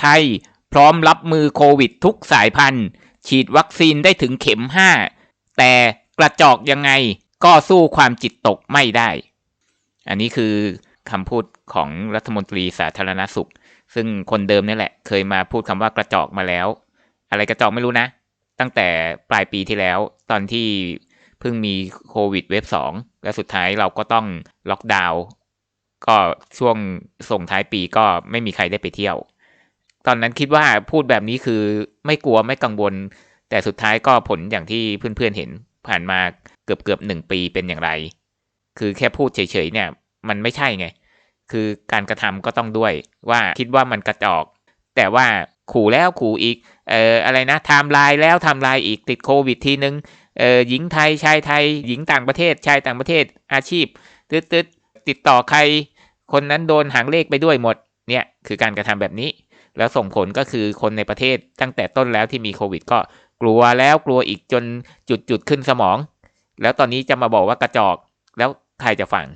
ไทย พร้อมรับมือโควิดทุกสายพันธุ์ ฉีดวัคซีนได้ถึงเข็มห้าแต่กระจอกยังไงก็สู้ความจิตตกไม่ได้ อันนี้คือคำพูดของรัฐมนตรีสาธารณสุข ซึ่งคนเดิมนี่แหละ เคยมาพูดคำว่ากระจอกมาแล้ว อะไรกระจอกไม่รู้นะ ตั้งแต่ปลายปีที่แล้วตอนที่เพิ่งมีโควิดเวฟสองและสุดท้ายเราก็ต้องล็อกดาวน์ก็ช่วงส่งท้ายปีก็ไม่มีใครได้ไปเที่ยว ตอนนั้นคิดว่าพูดแบบนี้คือไม่กลัวไม่กังวล แต่สุดท้ายก็ผลอย่างที่เพื่อนๆเห็นผ่านมาเกือบเกือบหนึ่งปีเป็นอย่างไร คือแค่พูดเฉยๆเนี่ย มันไม่ใช่ไง คือการกระทำก็ต้องด้วยว่าคิดว่ามันกระจอก แต่ว่าขู่แล้วขู่อีก เอ่ออะไรนะไทม์ไลน์แล้วไทม์ไลน์อีกติดโควิดทีนึง เอ่อหญิงไทยชายไทย หญิงต่างประเทศชายต่างประเทศอาชีพตึ๊ดตึ๊ดติดต่อใคร คนนั้นโดนหางเลขไปด้วยหมด เนี่ยคือการกระทำแบบนี้ แล้วส่งผลก็คือคนในประเทศตั้งแต่ต้นแล้วที่มีโควิด ก็กลัวแล้วกลัวอีกจนจุดจุดขึ้นสมอง แล้วตอนนี้จะมาบอกว่ากระจอกแล้วใครจะฟัง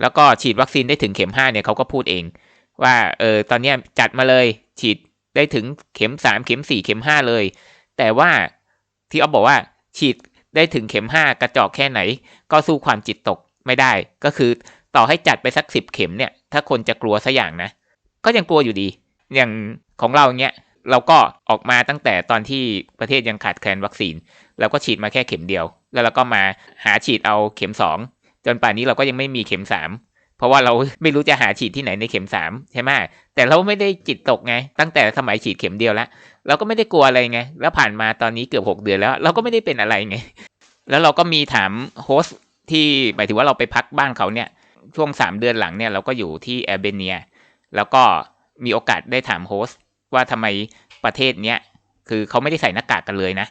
แล้วก็ฉีดวัคซีนได้ถึงเข็มห้าเนี่ยเขาก็พูดเอง ว่าเออตอนนี้จัดมาเลยฉีดได้ถึงเข็มสามเข็มสี่เข็มห้าเลย แต่ว่าที่เอาบอกว่าฉีดได้ถึงเข็มห้ากระจอกแค่ไหน ก็สู้ความจิตตกไม่ได้ ก็คือต่อให้จัดไปสักสิบเข็มเนี่ย ถ้าคนจะกลัวสัอย่างนะ ก็ยังกลัวอยู่ดี อย่างของเราเนี้ยเราก็ออกมาตั้งแต่ตอนที่ประเทศยังขาดแคลนวัคซีนเราก็ฉีดมาแค่เข็มเดียว แล้วเราก็มาหาฉีดเอาเข็มสองจนป่านนี้เราก็ยังไม่มีเข็มสามเพราะว่าเราไม่รู้จะหาฉีดที่ไหนในเข็มสามใช่ไหมแต่เราไม่ได้จิตตกไง ตั้งแต่สมัยฉีดเข็มเดียวแล้วเราก็ไม่ได้กลัวอะไรไง แล้วผ่านมาตอนนี้เกือบหกเดือนแล้ว เราก็ไม่ได้เป็นอะไรไง แล้วเราก็มีถามโฮสต์ที่หมายถึงว่าเราไปพักบ้านเขาเนี่ยช่วงสามเดือนหลังเนี่ยเราก็อยู่ที่แอร์เบเนีย แล้วก็ มีโอกาสได้ถามโฮสต์ว่าทำไมประเทศเนี้ยคือเขาไม่ได้ใส่หน้ากากกันเลยนะ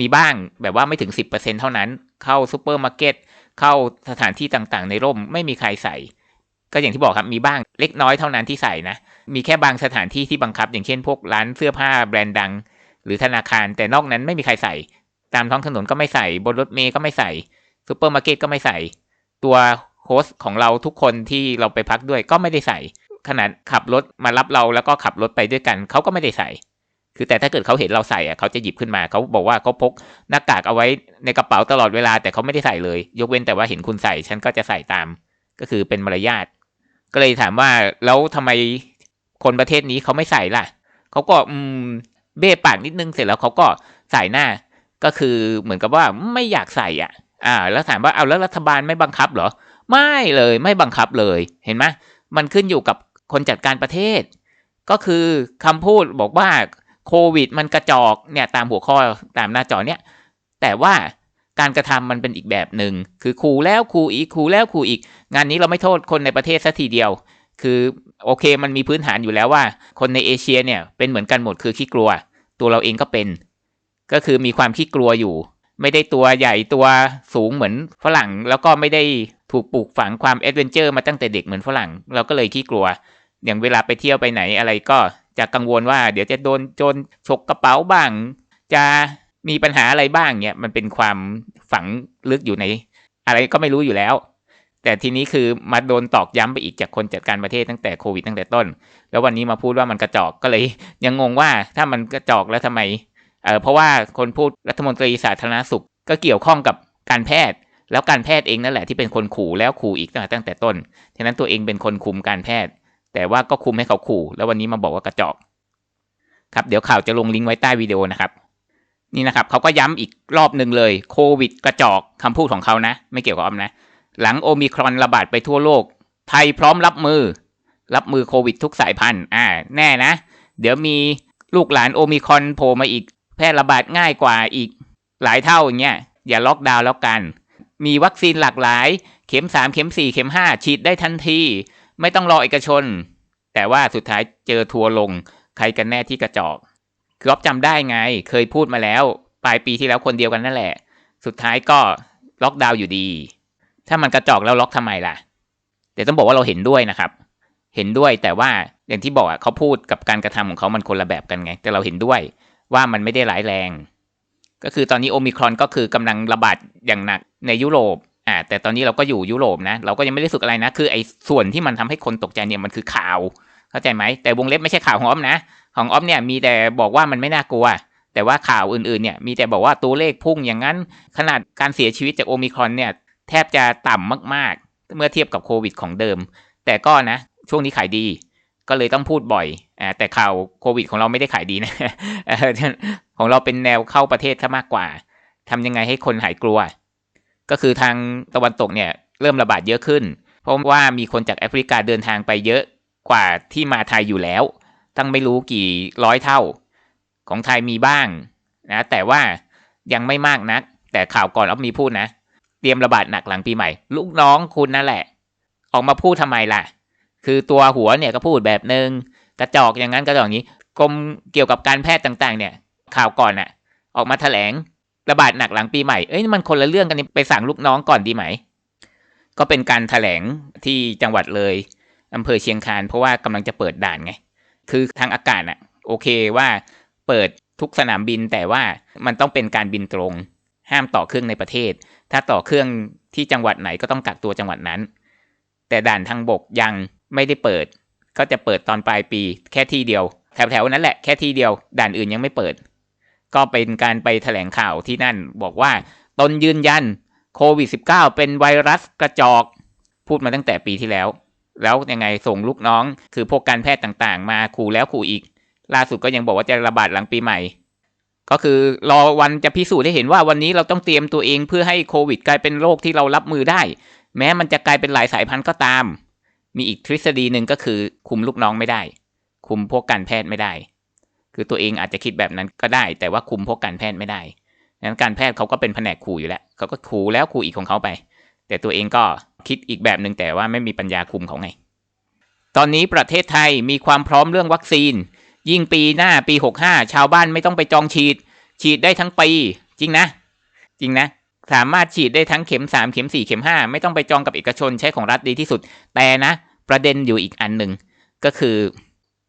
มีบ้างแบบว่าไม่ถึงสิบเปอร์เซ็นเท่านั้น เข้าซูเปอร์มาร์เก็ตเข้าสถานที่ต่างๆ ในร่มไม่มีใครใส่ ก็อย่างที่บอกครับมีบ้างเล็กน้อยเท่านั้นที่ใส่นะ มีแค่บางสถานที่ที่บังคับ อย่างเช่นพวกร้านเสื้อผ้าแบรนด์ดัง หรือธนาคาร แต่นอกนั้นไม่มีใครใส่ ตามท้องถนนก็ไม่ใส่ บนรถเมย์ก็ไม่ใส่ซูเปอร์มาร์เก็ตก็ไม่ใส่ ตัวโฮสต์ของเราทุกคนที่เราไปพักด้วยก็ไม่ได้ใส่ ขนาดขับรถมารับเราแล้วก็ขับรถไปด้วยกันเขาก็ไม่ได้ใส่ คือแต่ถ้าเกิดเขาเห็นเราใส่อะเขาจะหยิบขึ้นมาเขาบอกว่าเขาพกหน้ากากเอาไว้ในกระเป๋าตลอดเวลาแต่เขาไม่ได้ใส่เลย ยกเว้นแต่ว่าเห็นคุณใส่ฉันก็จะใส่ตาม ก็คือเป็นมารยาทก็เลยถามว่าแล้วทำไมคนประเทศนี้เขาไม่ใส่ล่ะเขาก็อืมเบ้ปากนิดนึงเสร็จแล้วเขาก็ใส่หน้า ก็คือเหมือนกับว่าไม่อยากใส่อะ อ่า แล้วถามว่าเอาแล้วรัฐบาลไม่บังคับเหรอ ไม่เลยไม่บังคับเลยเห็นไหมมันขึ้นอยู่กับ คนจัดการประเทศ ก็คือคำพูดบอกว่าโควิดมันกระจอกเนี่ยตามหัวข้อตามหน้าจอเนี่ยแต่ว่าการกระทำมันเป็นอีกแบบหนึ่งคือขู่แล้วขู่อีกขู่แล้วขู่อีก งานนี้เราไม่โทษคนในประเทศสัทีเดียว คือโอเคมันมีพื้นฐานอยู่แล้วว่า คนในเอเชียเนี่ยเป็นเหมือนกันหมดคือขี้กลัว ตัวเราเองก็เป็น ก็คือมีความขี้กลัวอยู่ ไม่ได้ตัวใหญ่ตัวสูงเหมือนฝรั่ง แล้วก็ไม่ได้ถูกปลูกฝังความแอดเวนเจอร์มาตั้งแต่เด็กเหมือนฝรั่ง เราก็เลยขี้กลัว อย่างเวลาไปเที่ยวไปไหนอะไรก็จะกังวลว่า เดี๋ยวจะโดนโจรฉกกระเป๋าบ้าง จะมีปัญหาอะไรบ้างเนี่ยมันเป็นความฝังลึกอยู่ใน อะไรก็ไม่รู้อยู่แล้ว แต่ทีนี้คือมาโดนตอกย้ำไปอีกจากคนจัดการประเทศตั้งแต่โควิดตั้งแต่ต้น แล้ววันนี้มาพูดว่ามันกระจอกก็เลย ยังงงว่าถ้ามันกระจอกแล้วทำไมเออเพราะว่าคนพูดรัฐมนตรีสาธารณสุข ก็เกี่ยวข้องกับการแพทย์ แล้วการแพทย์เองนั่นแหละที่เป็นคนขู่แล้วขู่อีกตั้งแต่ต้นฉะนั้นตัวเองเป็นคนคุมการแพทย์ แต่ว่าก็คุมให้เขาขู่ แล้ววันนี้มาบอกว่ากระจอก ครับ เดี๋ยวข่าวจะลงลิงก์ไว้ใต้วิดีโอนะครับ นี่นะครับเขาก็ย้ำอีกรอบหนึ่งเลยโควิด กระจอกคำพูดของเขานะ ไม่เกี่ยวกับออมนะ หลังโอมิครอนระบาดไปทั่วโลก ไทยพร้อมรับมือ รับมือโควิดทุกสายพันธุ์ อ่า แน่นะ เดี๋ยวมีลูกหลานโอมิครอนโผล่มาอีก แพร่ระบาดง่ายกว่าอีก หลายเท่าอย่างเงี้ยอย่าล็อกดาวน์แล้วกัน มีวัคซีนหลากหลาย เข็มสามเข็มสี่เข็มห้าฉีดได้ทันที ไม่ต้องรอเอกชน แต่ว่าสุดท้ายเจอทัวร์ลง ใครกันแน่ที่กระจอกคืออ๊อฟจำได้ไง เคยพูดมาแล้ว ปลายปีที่แล้วคนเดียวกันนั่นแหละ สุดท้ายก็ล็อกดาวน์อยู่ดี ถ้ามันกระจอกแล้วล็อกทำไมล่ะ แต่ต้องบอกว่าเราเห็นด้วยนะครับ เห็นด้วยแต่ว่าอย่างที่บอกเขาพูดกับการกระทำของเขามันคนละแบบกันไง แต่เราเห็นด้วยว่ามันไม่ได้ร้ายแรง ก็คือตอนนี้โอมิครอนก็คือกำลังระบาดอย่างหนักในยุโรป อ่าแต่ตอนนี้เราก็อยู่ยุโรปนะ เราก็ยังไม่ได้สึกอะไรนะ คือไอ้ส่วนที่มันทำให้คนตกใจเนี่ยมันคือข่าว เข้าใจไหม แต่วงเล็บไม่ใช่ข่าวของออฟนะ ของออฟเนี่ยมีแต่บอกว่ามันไม่น่ากลัว แต่ว่าข่าวอื่นๆเนี่ยมีแต่บอกว่าตัวเลขพุ่งอย่างนั้น ขนาดการเสียชีวิตจากโอมิครอนเนี่ยแทบจะต่ำมากๆ เมื่อเทียบกับโควิดของเดิม แต่ก็นะ ช่วงนี้ขายดี ก็เลยต้องพูดบ่อยอแต่ข่าวโควิดของเราไม่ได้ขายดีนะของเราเป็นแนวเข้าประเทศซะมากกว่าทำยังไงให้คนหายกลัว ก็คือทางตะวันตกเนี่ยเริ่มระบาดเยอะขึ้น เพราะว่ามีคนจากแอฟริกาเดินทางไปเยอะกว่าที่มาไทยอยู่แล้ว ตั้งไม่รู้กี่ร้อยเท่า ของไทยมีบ้างนะแต่ว่ายังไม่มากนัก แต่ข่าวก่อนอ๊อฟมีพูดนะ เตรียมระบาดหนักหลังปีใหม่ ลูกน้องคุณนั่นแหละ ออกมาพูดทำไมล่ะ คือตัวหัวเนี่ยก็พูดแบบนึงกระจอกอย่างนั้นกระจอกอย่างนี้กรมเกี่ยวกับการแพทย์ต่าง ๆ เนี่ย ข่าวก่อนอะออกมาแถลง ระบาดหนักหลังปีใหม่เอ้ยมันคนละเรื่องกันไปสั่งลูกน้องก่อนดีไหม ก็เป็นการถแถลงที่จังหวัดเลยอำเภอเชียงคานเพราะว่ากำลังจะเปิดด่านไง คือทางอากาศอะโอเคว่าเปิดทุกสนามบินแต่ว่ามันต้องเป็นการบินตรง ห้ามต่อเครื่องในประเทศ ถ้าต่อเครื่องที่จังหวัดไหนก็ต้องกักตัวจังหวัดนั้น แต่ด่านทางบกยังไม่ได้เปิด ก็จะเปิดตอนปลายปี แค่ที่เดียว แถวๆนั้นแหละแค่ที่เดียว ด่านอื่นยังไม่เปิด ก็เป็นการไปแถลงข่าวที่นั่น บอกว่าตนยืนยันโควิด -19 เป็นไวรัสกระจอกพูดมาตั้งแต่ปีที่แล้ว แล้วยังไงส่งลูกน้อง คือพวกการแพทย์ต่างๆ มาขู่แล้วขู่อีก ล่าสุดก็ยังบอกว่าจะระบาดหลังปีใหม่ ก็คือรอวันจะพิสูจน์ให้เห็นว่าวันนี้เราต้องเตรียมตัวเองเพื่อให้โควิด กลายเป็นโรคที่เรารับมือได้ แม้มันจะกลายเป็นหลายสายพันธุ์ก็ตาม มีอีกทฤษฎีหนึ่งก็คือคุมลูกน้องไม่ได้ คุมพวกการแพทย์ไม่ได้ คือตัวเองอาจจะคิดแบบนั้นก็ได้ แต่ว่าคุมพวกการแพทย์ไม่ได้นั้นการแพทย์เขาก็เป็นแผนกขู่อยู่แล้วเขาก็ขู่แล้วขู่อีกของเขาไป แต่ตัวเองก็คิดอีกแบบหนึ่งแต่ว่าไม่มีปัญญาคุมเขาไง ตอนนี้ประเทศไทยมีความพร้อมเรื่องวัคซีน ยิ่งปีหน้าปี 65 ชาวบ้านไม่ต้องไปจองฉีด ฉีดได้ทั้งปี จริงนะ จริงนะ สามารถฉีดได้ทั้งเข็ม 3 เข็ม 4 เข็ม 5 ไม่ต้องไปจองกับเอกชนใช้ของรัฐดีที่สุด แต่นะ ประเด็นอยู่อีกอันหนึ่งก็คือ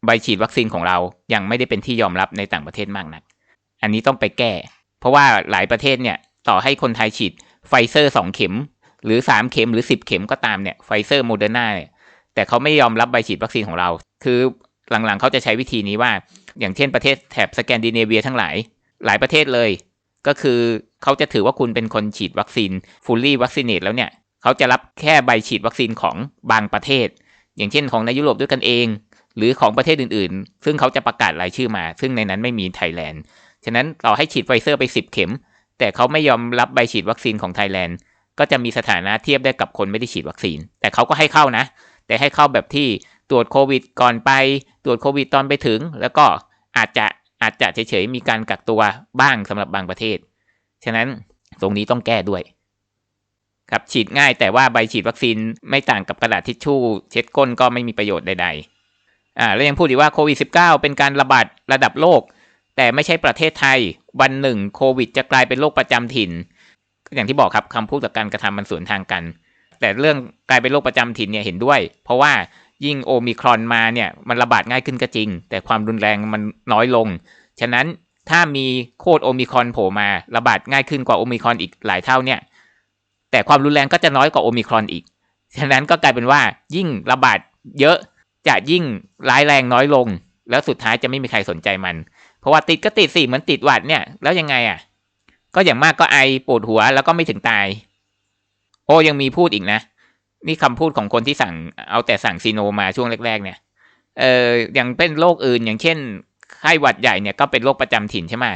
ใบฉีดวัคซีนของเรายังไม่ได้เป็นที่ยอมรับในต่างประเทศมากนัก อันนี้ต้องไปแก้ เพราะว่าหลายประเทศเนี่ยต่อให้คนไทยฉีดไฟเซอร์สองเข็ม หรือสามเข็มหรือสิบเข็มก็ตามเนี่ยไฟเซอร์โมเดอร์นาเนี่ยแต่เขาไม่ยอมรับใบฉีดวัคซีนของเรา คือหลังๆเขาจะใช้วิธีนี้ว่า อย่างเช่นประเทศแถบสแกนดิเนเวียทั้งหลาย หลายประเทศเลย ก็คือเขาจะถือว่าคุณเป็นคนฉีดวัคซีนฟูลลี่วัคซีนเนตแล้วเนี่ยเขาจะรับแค่ใบฉีดวัคซีนของบางประเทศ อย่างเช่นของในยุโรปด้วยกันเอง หรือของประเทศอื่นๆ ซึ่งเขาจะประกาศรายชื่อมา ซึ่งในนั้นไม่มีไทยแลนด์ ฉะนั้นต่อให้ฉีดไฟเซอร์ไป 10 เข็ม แต่เขาไม่ยอมรับใบฉีดวัคซีนของไทยแลนด์ ก็จะมีสถานะเทียบได้กับคนไม่ได้ฉีดวัคซีน แต่เขาก็ให้เข้านะ แต่ให้เข้าแบบที่ตรวจโควิดก่อนไป ตรวจโควิดตอนไปถึง แล้วก็อาจจะอาจจะเฉยๆมีการกักตัวบ้างสำหรับบางประเทศ ฉะนั้นตรงนี้ต้องแก้ด้วยครับฉีดง่ายแต่ว่าใบฉีดวัคซีนไม่ต่างกับกระดาษทิชชู่ เช็ดก้นก็ไม่มีประโยชน์ใดๆ อ่าแล้วยังพูดอีกว่าโควิด -19 เป็นการระบาดระดับโลก แต่ไม่ใช่ประเทศไทย วันหนึ่งโควิด จะกลายเป็นโรคประจำถิ่น อย่างที่บอกครับคำพูดกับการกระทำมันสวนทางกัน แต่เรื่องกลายเป็นโรคประจำถิ่นเนี่ยเห็นด้วย เพราะว่ายิ่งโอมิครอนมาเนี่ยมันระบาดง่ายขึ้นก็จริง แต่ความรุนแรงมันน้อยลง ฉะนั้นถ้ามีโคดโอมิครอนโผล่มาระบาดง่ายขึ้นกว่าโอมิครอนอีกหลายเท่าเนี่ย แต่ความรุนแรงก็จะน้อยกว่าโอมิครอนอีก ฉะนั้นก็กลายเป็นว่ายิ่งระบาดเยอะ จะยิ่งร้ายแรงน้อยลง แล้วสุดท้ายจะไม่มีใครสนใจมัน เพราะว่าติดก็ติดสิเหมือนติดหวัดเนี่ย แล้วยังไงอะ ก็อย่างมากก็ไอปวดหัวแล้วก็ไม่ถึงตาย โอ้ยังมีพูดอีกนะ นี่คำพูดของคนที่สั่งเอาแต่สั่งซีโนมาช่วงแรก ๆ เนี่ย เอออย่างเป็นโรคอื่นอย่างเช่นไข้หวัดใหญ่เนี่ยก็เป็นโรคประจำถิ่นใช่ไหม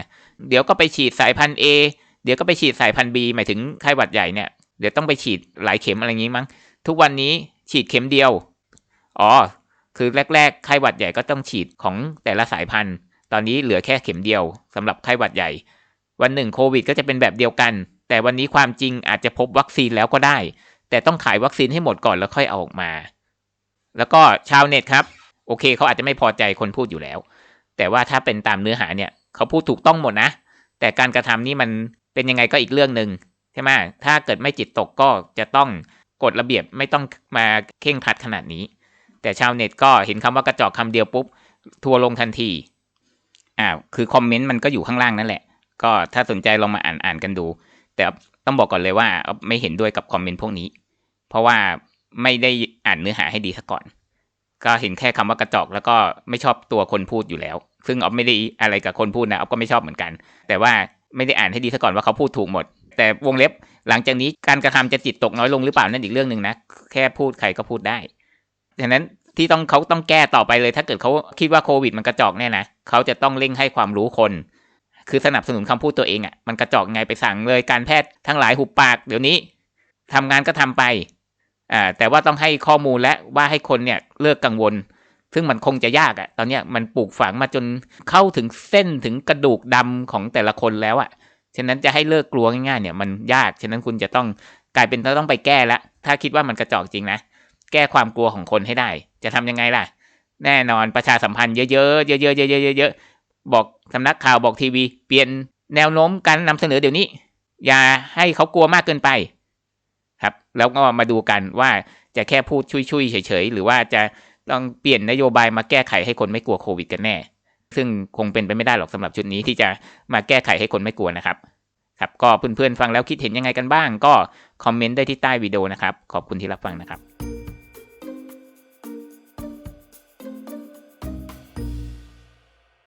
เดี๋ยวก็ไปฉีดสายพันธุ์ A เดี๋ยวก็ไปฉีดสายพันธุ์ B หมายถึงไข้หวัดใหญ่เนี่ยเดี๋ยวต้องไปฉีดหลายเข็มอะไรอย่างนี้มั้ง ทุกวันนี้ฉีดเข็มเดียว อ๋อ คือแรกๆไข้หวัดใหญ่ก็ต้องฉีดของแต่ละสายพันธุ์ ตอนนี้เหลือแค่เข็มเดียวสำหรับไข้หวัดใหญ่ วันหนึ่งโควิดก็จะเป็นแบบเดียวกัน แต่วันนี้ความจริงอาจจะพบวัคซีนแล้วก็ได้ แต่ต้องขายวัคซีนให้หมดก่อนแล้วค่อยเอาออกมา แล้วก็ชาวเน็ตครับ โอเคเขาอาจจะไม่พอใจคนพูดอยู่แล้ว แต่ว่าถ้าเป็นตามเนื้อหาเนี่ยเขาพูดถูกต้องหมดนะ แต่การกระทำนี่มันเป็นยังไงก็อีกเรื่องหนึ่งใช่ไหมถ้าเกิดไม่จิตตกก็จะต้องกฎระเบียบไม่ต้องมาเข่งพัดขนาดนี้ แต่ชาวเน็ตก็เห็นคำว่ากระจอกคำเดียวปุ๊บ ทัวลงทันทีอ่าคือคอมเมนต์มันก็อยู่ข้างล่างนั่นแหละ ก็ถ้าสนใจลองมาอ่านอ่านกันดู แต่ต้องบอกก่อนเลยว่าไม่เห็นด้วยกับคอมเมนต์พวกนี้ เพราะว่าไม่ได้อ่านเนื้อหาให้ดีซะก่อน ก็เห็นแค่คำว่ากระจอกแล้วก็ไม่ชอบตัวคนพูดอยู่แล้ว ซึ่งออฟไม่ได้อะไรกับคนพูดนะออฟก็ไม่ชอบเหมือนกัน แต่ว่าไม่ได้อ่านให้ดีซะก่อนว่าเขาพูดถูกหมด แต่วงเล็บหลังจากนี้การกระทำจะจิตตกน้อยลงหรือเปล่านั่นอีกเรื่องหนึ่งนะ แค่พูดใครก็พูดได้ ดังนั้นที่ต้องเขาต้องแก้ต่อไปเลย ถ้าเกิดเขาคิดว่าโควิดมันกระจอกแน่นะเขาจะต้องเร่งให้ความรู้คน คือสนับสนุนคำพูดตัวเองอะ่ะมันกระจอกไงไปสั่งเลยการแพทย์ทั้งหลายหุบปากเดี๋ยวนี้ทำงานก็ทำไปอ่าแต่ว่าต้องให้ข้อมูลและว่าให้คนเนี่ยเลิกกังวล ซึ่งมันคงจะยากอะ่ะ ตอนเนี้ยมันปลูกฝังมาจนเข้าถึงเส้นถึงกระดูกดำของแต่ละคนแล้วอะ่ะฉะนั้นจะให้เลิกกลัวง่ายๆเนี่ยมันยาก ฉะนั้นคุณจะต้องกลายเป็นต้องไปแก้ละ ถ้าคิดว่ามันกระจอกจริงนะ แก้ความกลัวของคนให้ได้ จะทำยังไงล่ะ แน่นอนประชาสัมพันธ์เยอะๆเยอะๆเยอะๆเยอะๆบอกสำนักข่าวบอกทีวี เปลี่ยนแนวโน้มการนำเสนอเดี๋ยวนี้ อย่าให้เขากลัวมากเกินไป ครับ แล้วก็มาดูกันว่าจะแค่พูดชุยๆเฉยๆหรือว่าจะต้องเปลี่ยนนโยบายมาแก้ไขให้คนไม่กลัวโควิดกันแน่ ซึ่งคงเป็นไปไม่ได้หรอกสำหรับชุดนี้ที่จะมาแก้ไขให้คนไม่กลัวนะครับ ครับ ก็เพื่อนๆฟังแล้วคิดเห็นยังไงกันบ้าง ก็คอมเมนต์ได้ที่ใต้วิดีโอนะครับ ขอบคุณที่รับฟังนะครับ